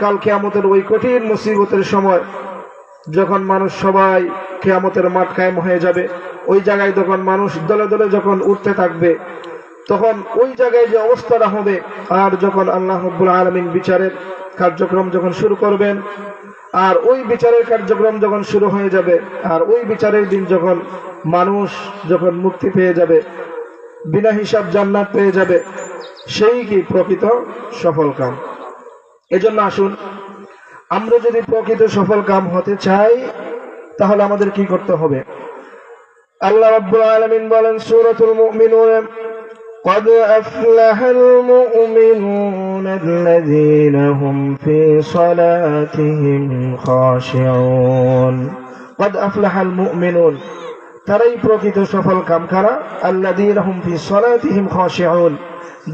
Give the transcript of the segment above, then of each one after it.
কাল কেয়ামতের ওই কঠিন মুসিবতের সময় যখন মানুষ সবাই কেয়ামতের মাঠ কায়েম হয়ে যাবে, ওই জায়গায় যখন মানুষ দলে দলে যখন উঠতে থাকবে, তখন ওই জায়গায় যে অবস্থাটা হবে, আর যখন আল্লাহ রব্বুল আলমিন বিচারের কার্যক্রম যখন শুরু করবেন, আর ওই বিচারের কার্যক্রম যখন শুরু হয়ে যাবে, আর ওই বিচারের দিন যখন মানুষ যখন মুক্তি পেয়ে যাবে, বিনা হিসাব জান্নাত পেয়ে যাবে, সেই কি প্রকৃত সফল কাম। এজন্য আসুন আমরা যদি প্রকৃত সফল কাম হতে চাই তাহলে আমাদের কি করতে হবে আল্লাহ রাব্বুল আলামিন বলেন সূরাতুল মুমিনুন قد أفلح المؤمنون الذين هم في صلاتهم خاشعون قد أفلح المؤمنون তারাই প্রকৃত সফল কাম কারা আল্লাযীনা হুম ফি সালাতিহিম খাশিউন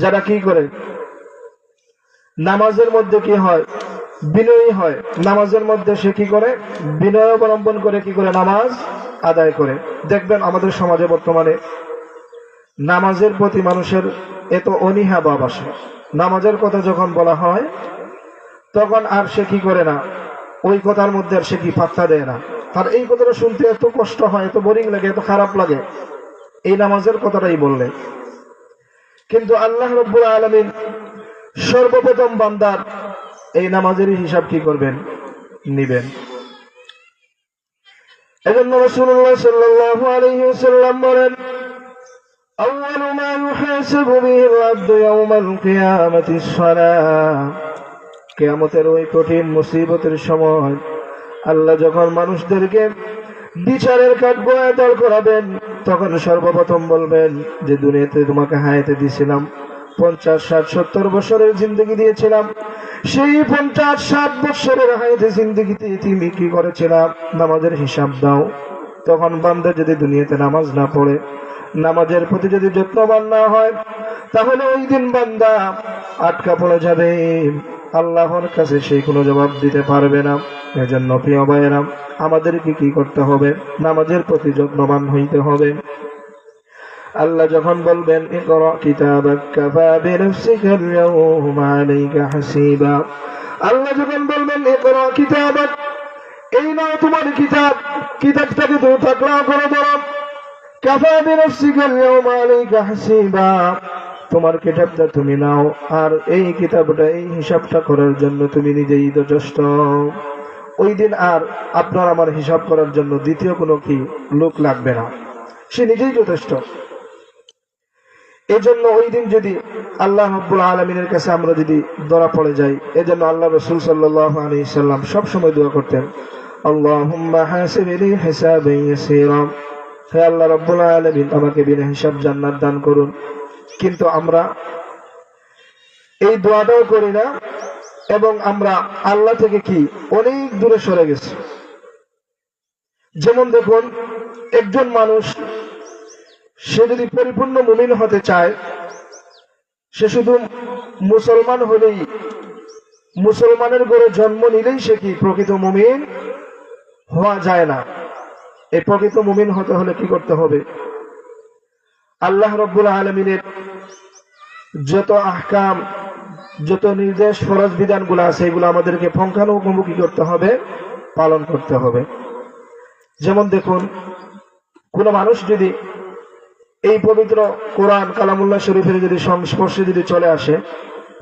যারা কি করে নামাজের মধ্যে কি হয়? বিনয়ী হয়। নামাজের মধ্যে সে কি করে? বিনয় অবলম্বন করে কি করে? নামাজ আদায় করে। দেখবেন আমাদের সমাজে বর্তমানে নামাজের প্রতি মানুষের এত অনীহা ভাব আসে। নামাজের কথা যখন বলা হয়, তখন আর সে কি করে না? ওই কথার মধ্যে আর সে কি পাত্তা দেয় না। তার এই কথাটা শুনতে এত কষ্ট হয়, এত বোরিং লাগে, এত খারাপ লাগে। এই নামাজের কথাটাই বললে। কিন্তু আল্লাহ রব্বুল আলমিন সর্বপ্রথম বান্দার এই নামাজের হিসাব কি করবেন নিবেন এজন্য রসুল্লাহ সাল্লাল্লাহু আলাইহি ওয়াসাল্লাম বলেন أول ما يحاسب به العبد يوم القيامة الصلاة কেয়ামতের ওই কঠিন মুসিবতের সময় আল্লাহ যখন মানুষদেরকে বিচারের কাঠ গোয়া দল করাবেন তখন সর্বপ্রথম বলবেন যে দুনিয়াতে তোমাকে হায়াতে দিয়েছিলাম পঞ্চাশ, ষাট, সত্তর বছরের জিন্দগি দিয়েছিলাম। সেই পঞ্চাশ, ষাট বছরের হায়াতে জিন্দগিতে তুমি কি করেছিলাম। নামাজের হিসাব দাও। তখন বান্দা যদি দুনিয়াতে নামাজ না পড়ে, নামাজের প্রতি যদি যত্নবান না হয়, তাহলে ওই দিন বান্দা আটকা পড়ে যাবে। আল্লাহর কাছে সেই কোনো জবাব দিতে পারবে না। এজন্য প্রিয় ভাইয়েরা, আমাদেরকে কি করতে হবে? নামাজের প্রতি যত্নবান হইতে হবে। আল্লাহ যখন বলবেন আল্লাহ যখন বলবেন এই নাও তোমার কিতাব, কিতাবটাকে তো তাকড়াও করে ধরো। তোমার কিতাবটা তুমি নাও, আর এই কিতাবটা, এই হিসাবটা করার জন্য তুমি নিজেই যথেষ্ট ওই দিন আর আপনার আমার হিসাব করার জন্য দ্বিতীয় কোনো কি লোক লাগবে না। সে নিজেই যথেষ্ট। এজন্য ওই দিন যদি আল্লাহ রব্বুল আলমিনের কাছে আমরা যদি ধরা পড়ে যাই, এজন্য আল্লাহ রসুল সাল্লাহ আলী সাল্লাম সবসময় দোয়া করতেন হে আল্লাহ রব্বুল আলামিন, আমাকে বিনা হিসাব দান করুন। কিন্তু আমরা এই দোয়াটাও করি না, এবং আমরা আল্লাহ থেকে কি অনেক দূরে সরে গেছি। যেমন দেখুন, একজন মানুষ সে যদি পরিপূর্ণ মুমিন হতে চায়, সে শুধু মুসলমান হলেই, মুসলমানের গড়ে জন্ম নিলেই সে কি প্রকৃত মুমিন? হওয়া যায় না। এই প্রকৃত মুমিন হতে হলে কি করতে হবে? আল্লাহ রব্বুল আলমিনের যত আহকাম, যত নির্দেশ, ফরজ বিধানগুলো আছে, এগুলো আমাদেরকে পঙ্খানুমুখী করতে হবে, পালন করতে হবে। যেমন দেখুন, কোন মানুষ যদি এই পবিত্র কোরআন কালামুল্লাহ শরীফের যদি সংস্পর্শে যদি চলে আসে,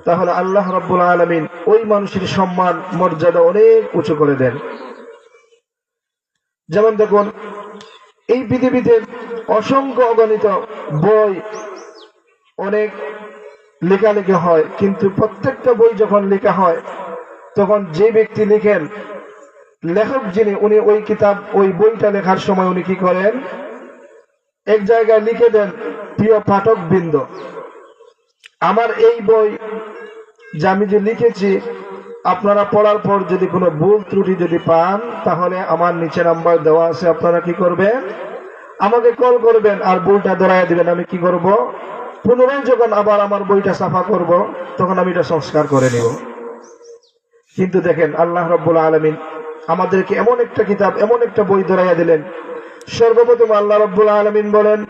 তাহলে আল্লাহ রব্বুল আলমিন ওই মানুষের সম্মান, মর্যাদা অনেক উঁচু করে দেন। যেমন দেখুন, এই পৃথিবীতে অসংখ্য অগণিত বই অনেক লেখালেখি হয়, কিন্তু প্রত্যেকটা বই যখন লেখা হয়, তখন যে ব্যক্তি লিখেন, লেখক যিনি, উনি ওই কিতাব, ওই বইটা লেখার সময় উনি কি করেন? এক জায়গায় লিখে দেন, প্রিয় পাঠক বৃন্দ আমার এই বই যে আমি যে লিখেছি, আপনারা পড়ার পর যদি কোনো ভুল ত্রুটি যদি পান, তাহলে আমার নিচে নাম্বার দেওয়া আছে, আপনারা কি করবেন? আমাকে কল করবেন আর বইটা ধরাইয়া দিবেন, আমি কি করব? পুনরায় যখন আবার আমার বইটা সাফা করব, তখন আমি এটা সংস্কার করে নিব। কিন্তু দেখেন, আল্লাহ রব্বুল আলমিন আমাদেরকে এমন একটা কিতাব, এমন একটা বই ধরাইয়া দিলেন সর্বপ্রথম আল্লাহ রব্বুল আলমিন বলেন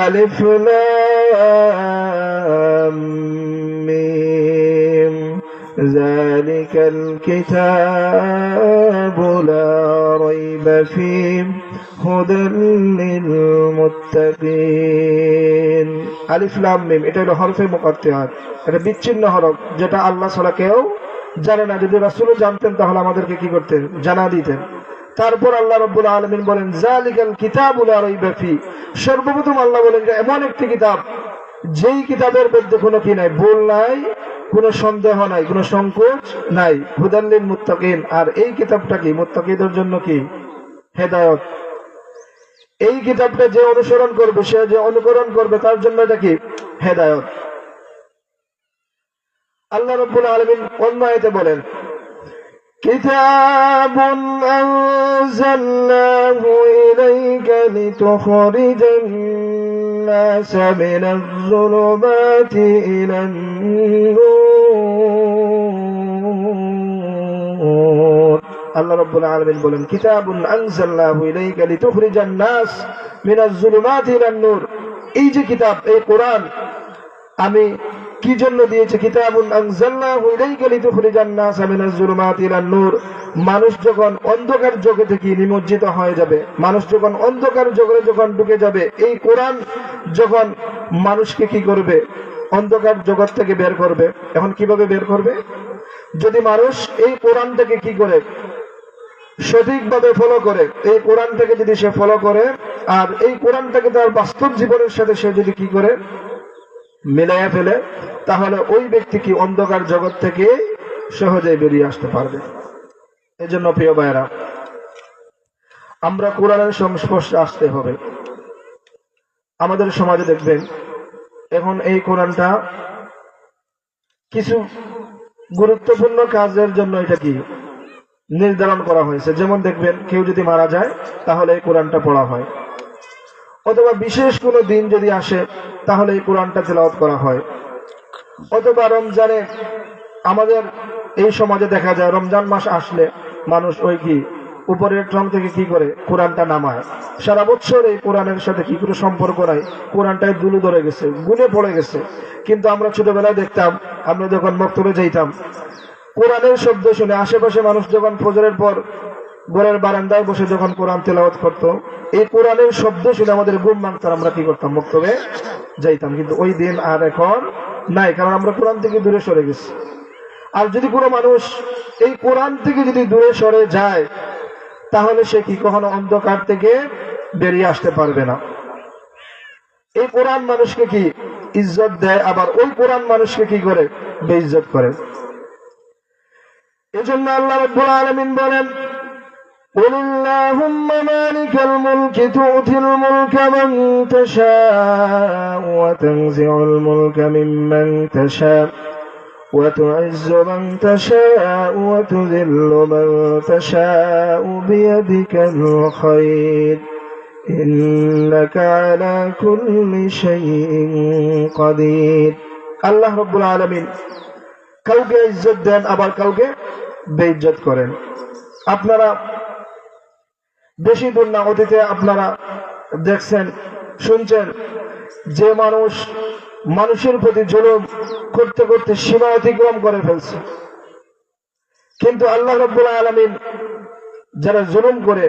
আলিফ লাম মিম ذلك الكتاب لا ريب فيه هدى للمتقين আলিফ লাম মিম এটা হলো হরফে মুকাত্তিআত এটা বিচ্ছিন্ন হরফ যেটা আল্লাহ ছাড়া কেউ জানে না যদি রাসূলও জানতেন তাহলে আমাদেরকে কি করতেন জানা দিতেন তারপর আল্লাহ রব আলমিন বলেন জালিকাল কিতাবুল সর্বপ্রথম আল্লাহ বলেন যে, এমন একটি কিতাব, যেই কিতাবের মধ্যে কোনো কি নাই? ভুল নাই, কোন সন্দেহ নাই, কোন সংকোচ নাই। হুদাল্লিন মুতাকিন আর এই কিতাবটা কি? মুতাকিদের জন্য কি? হেদায়ত। এই কিতাবটা যে অনুসরণ করবে, সে যে অনুকরণ করবে, তার জন্য এটা কি? হেদায়ত। আল্লাহ রব্বুল আলমিন অন্য বলেন, কিতাবুন أنزلناه إليك لتخرج الناس من الظلمات إلى النور আল্লাহ রব্বুল আলামিন বলেন কিতাবুন আনজালনাহু ইলাইকা লিতুখরিজান নাস মিনাজ যুলুমাতি ইলান নূর এই যে কিতাব এই কোরআন আমি কি জন্য দিয়েছে কিতাবুন আনজালনাহু ইলাইকা লিতুখরিজান নাস মিনাজ যুলুমাতি ইলান নূর? মানুষ যখন অন্ধকার জগতে থেকে নিমজ্জিত হয়ে যাবে। মানুষ যখন অন্ধকার জগতে যখন ঢুকে যাবে, এই কোরআন যখন মানুষকে কি করবে? অন্ধকার জগৎ থেকে বের করবে। এখন কীভাবে বের করবে? যদি মানুষ এই কোরআনটাকে কি করে? সঠিকভাবে ফলো করে। এই কোরআনটাকে যদি সে ফলো করে, আর এই কোরআনটাকে তার বাস্তব জীবনের সাথে সে যদি কি করে? মিলাইয়া ফেলে, তাহলে ওই ব্যক্তি কি অন্ধকার জগৎ থেকে সহজেই বেরিয়ে আসতে পারবে? এজন্য প্রিয় ভাইয়েরা, আমরা কোরআনের সংস্পর্শে আসতে হবে। আমাদের সমাজে দেখবেন, এখন এই কোরআনটা কিছু গুরুত্বপূর্ণ কাজের জন্য এটা কি নির্ধারণ করা হয়েছে। যেমন দেখবেন, কেউ যদি মারা যায়, তাহলে এই কোরআনটা পড়া হয়। অথবা বিশেষ কোনো দিন যদি আসে, তাহলে এই কোরআনটা তেলাওয়াত করা হয়। অথবা রমজানে আমাদের এই সমাজে দেখা যায়, রমজান মাস আসলে মানুষ ওই কি, উপরের ট্রং থেকে কি করে, কোরআনটা নামায়। সারা বছর এই কোরআনের সাথে কি করে সম্পর্ক নাই, কোরআনটায় দুলু ধরে গেছে, গুনে পড়ে গেছে। কিন্তু আমরা ছোটবেলায় দেখতাম, আমরা যখন মক্তবে যাইতাম, কোরআনের শব্দ শুনে আশেপাশে মানুষ যখন ফজরের পর ঘরের বারান্দায় বসে যখন কোরআন তেলাওয়াত করত, এই কোরআনের শব্দ শুনে আমাদের ঘুম ভাঙতাম আমরা কি করতাম? মক্তবে যাইতাম। কিন্তু ওই দিন আর এখন নাই, কারণ আমরা কোরআন থেকে দূরে সরে গেছি। আর যদি কোনো মানুষ এই কোরআন থেকে যদি দূরে সরে যায়, তাহলে সে কি কখনো অন্ধকার থেকে বেরিয়ে আসতে পারবে না? এই কোরআন মানুষকে কি ইজ্জত দেয়? আবার ওই কোরআন মানুষকে কি করে? বেইজ্জত করে। এজন্য আল্লাহ রব্বুল আলামিন বলেন قل اللهم مالك الملك تؤتي الملك من تشاء وتنزع الملك ممن تشاء وتعز من تشاء وتذل من تشاء بيدك الخير إنك على كل شيء قدير আল্লাহ রব্বুল আলমিন কাউকে ইজ্জত দেন আবার কাউকে বেইজ্জত করেন আপনারা বেশি দূর না, অতীতে আপনারা দেখছেন, শুনছেন যে মানুষ মানুষের প্রতি জুলুম করতে করতে সীমা অতিক্রম করে ফেলছে। কিন্তু আল্লাহ রব্বুল আলমিন যারা জুলুম করে,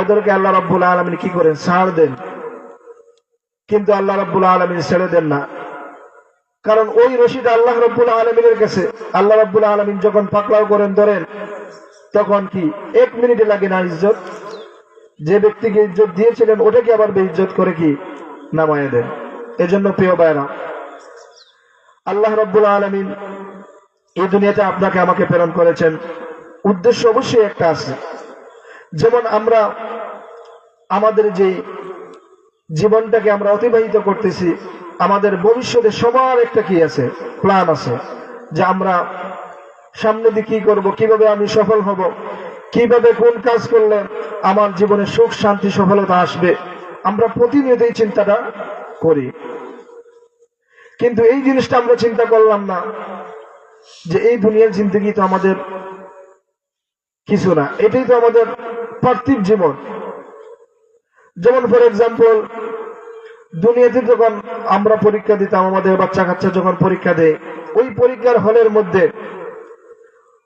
ওদেরকে আল্লাহ রব্বুল আলমিন কি করেন? ছাড় দেন। কিন্তু আল্লাহ রব্বুল আলমিন ছেড়ে দেন না। কারণ ওই রশিদ আল্লাহ রব্বুল আলমিনের কাছে, আল্লাহ রব্বুল আলমিন যখন পাকড়াও করেন ধরেন, তখন কি? এক মিনিটে লাগে না ইজ্জত? যে ব্যক্তিকে ইজ্জত দিয়েছিলেন, ওটাকে আবার বেইজ্জত করে কি নামায় দেন? এজন্য প্রিয় ভাইরা আল্লাহ রব্বুল আলমিন এই দুনিয়াতে আপনাকে আমাকে প্রেরণ করেছেন। উদ্দেশ্য অবশ্যই একটা আছে। যেমন আমরা আমাদের যে জীবনটাকে আমরা অতিবাহিত করতেছি, আমাদের ভবিষ্যতে সবার একটা কি আছে? প্ল্যান আছে। যে আমরা সামনে দিয়ে কি করব, কীভাবে আমি সফল হব, কীভাবে কোন কাজ করলে আমার জীবনে সুখ, শান্তি, সফলতা আসবে। আমরা প্রতিনিয়ত এই চিন্তাটা করি। কিন্তু এই জিনিসটা আমরা চিন্তা করলাম না যে এই দুনিয়ার জিন্দগি তো আমাদের কিছু না। এটাই তো আমাদের পার্থিব জীবন। যেমন ফর এক্সাম্পল দুনিয়াতে যখন আমরা পরীক্ষা দিতাম, আমাদের বাচ্চা কাচ্চা যখন পরীক্ষা দেয়, ওই পরীক্ষার হলের মধ্যে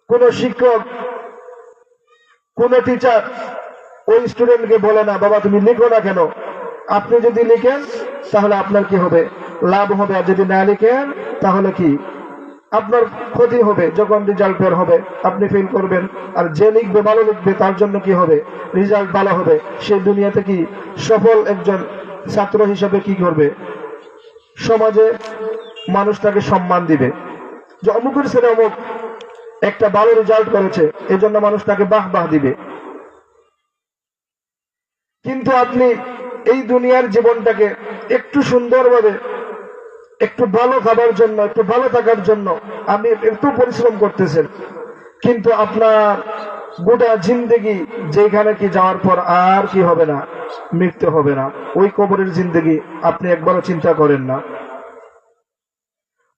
কোন শিক্ষক, কোন টিচার ওই স্টুডেন্টকে বলে না, বাবা, তুমি লিখো না কেন? আপনি যদি লিখেন, তাহলে আপনার কি হবে? লাভ হবে। আর যদি না লিখেন, তাহলে কি? আপনার ক্ষতি হবে, যখন রেজাল্ট বের হবে। আপনি ফেল করবেন। আর যে লিখবে, ভালো লিখবে, তার জন্য কি হবে? রেজাল্ট ভালো হবে। সেই দুনিয়াতে কি? সফল একজন ছাত্র হিসেবে কি করবে? সমাজে মানুষ তাকে সম্মান দিবে। যে অমুকের ছেলে অমুক একটা ভালো রেজাল্ট করেছে, এজন্য মানুষ তাকে বাহ বাহ দিবে। কিন্তু আপনি এই দুনিয়ার জীবনটাকে একটু সুন্দরভাবে, একটু ভালো খাবার জন্য, একটু ভালো থাকার জন্য আপনি একটু পরিশ্রম করতেছেন। কিন্তু আপনার গোটা জিন্দগি যেখানে কি যাওয়ার পর আর কি হবে না, মৃত্যু হবে না, ওই কবরের জিন্দগি আপনি একবারও চিন্তা করেন না।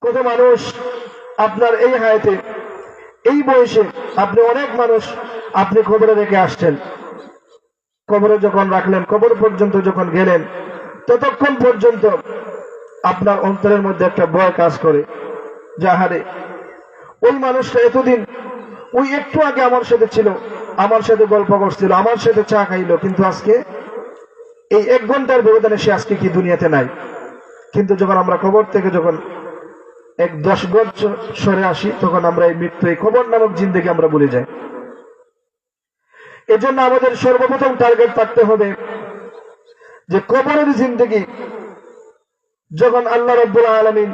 কত মানুষ আপনার এই হায়াতে, এই বয়সে আপনি অনেক মানুষ আপনি খবরে রেখে আসছেন। কবরে যখন রাখলেন, কবর পর্যন্ত যখন গেলেন, ততক্ষণ পর্যন্ত আপনার অন্তরের মধ্যে একটা ভয় কাজ করে। যাহারে, ওই মানুষটা এতদিন, ওই একটু আগে আমার সাথে ছিল, আমার সাথে গল্প করছিল, আমার সাথে চা খাইলো, কিন্তু আজকে এই এক ঘণ্টার ব্যবধানে সে আজকে কি দুনিয়াতে নাই? কিন্তু যখন আমরা কবর থেকে যখন এক দশ গজ সরে আসি, তখন আমরা এই মৃত্যু, এই খবর নামক জিন্দগি আমরা ভুলে যাই। এজন্য আমাদের সর্বপ্রথম টার্গেট থাকতে হবে যে কবরের জিন্দগি যখন আল্লাহ রব্বুল আলমিন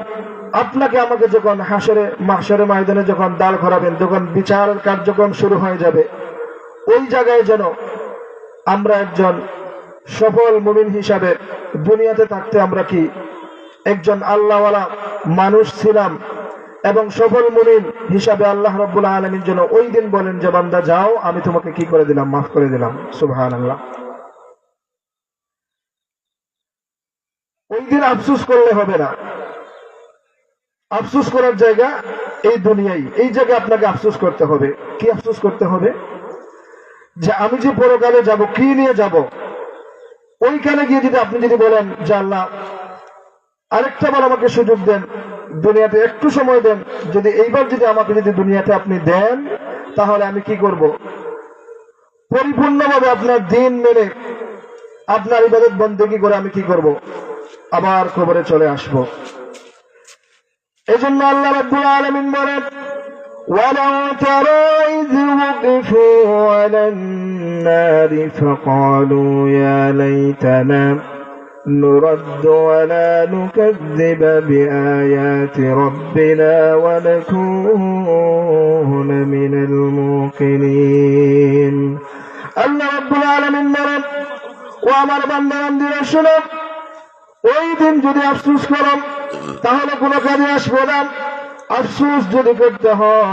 আপনাকে আমাকে যখন হাসরে মাসরে ময়দানে যখন দাঁড় করাবেন, যখন বিচার কার্যক্রম শুরু হয়ে যাবে, ওই জায়গায় যেন আমরা একজন সফল মুমিন হিসাবে দুনিয়াতে থাকতে আমরা কি একজন আল্লাহওয়ালা মানুষ ছিলাম এবং সফল মুমিন হিসাবে আল্লাহ রব্বুল আলমীর জন্য ওই দিন বলেন যে, বান্দা, যাও, আমি তোমাকে কি করে দিলাম? মাফ করে দিলাম। সুবহান আল্লাহ ওই দিন আফসুস করলে হবে না। আফসুস করার জায়গা এই দুনিয়ায়। এই জায়গায় আপনাকে আফসুস করতে হবে। কি আফসুস করতে হবে? যে, আমি যে পরকালে যাব, কি নিয়ে যাব? ওইখানে গিয়ে যদি আপনি যদি বলেন যে, আল্লাহ, আরেকটা বার আমাকে সুযোগ দেন দুনিয়াতে একটু সময় দেন যদি এইবার যদি আমাকে যদি দুনিয়াতে আপনি দেন তাহলে আমি কি করব পরিপূর্ণভাবে আপনার দিন মেনে আপনার ইবাদত বন্দেগি করে আমি কি করব আবার খবরে চলে আসব এজন্য আল্লাহ রাব্বুল আলামিন বলেন ولو ترى إذ وقفوا على النار فقالوا يا ليتنا نرد ولا نكذب بآيات ربنا ونكون من الموقنين আল্লাহ রাব্বুল আলামিন বলেন ও আমার বান্দারামদের শোনো ওই দিন যদি আফসুস করো তাহলে কোনো কাজে আসবে না আফসুস যদি করতে হয়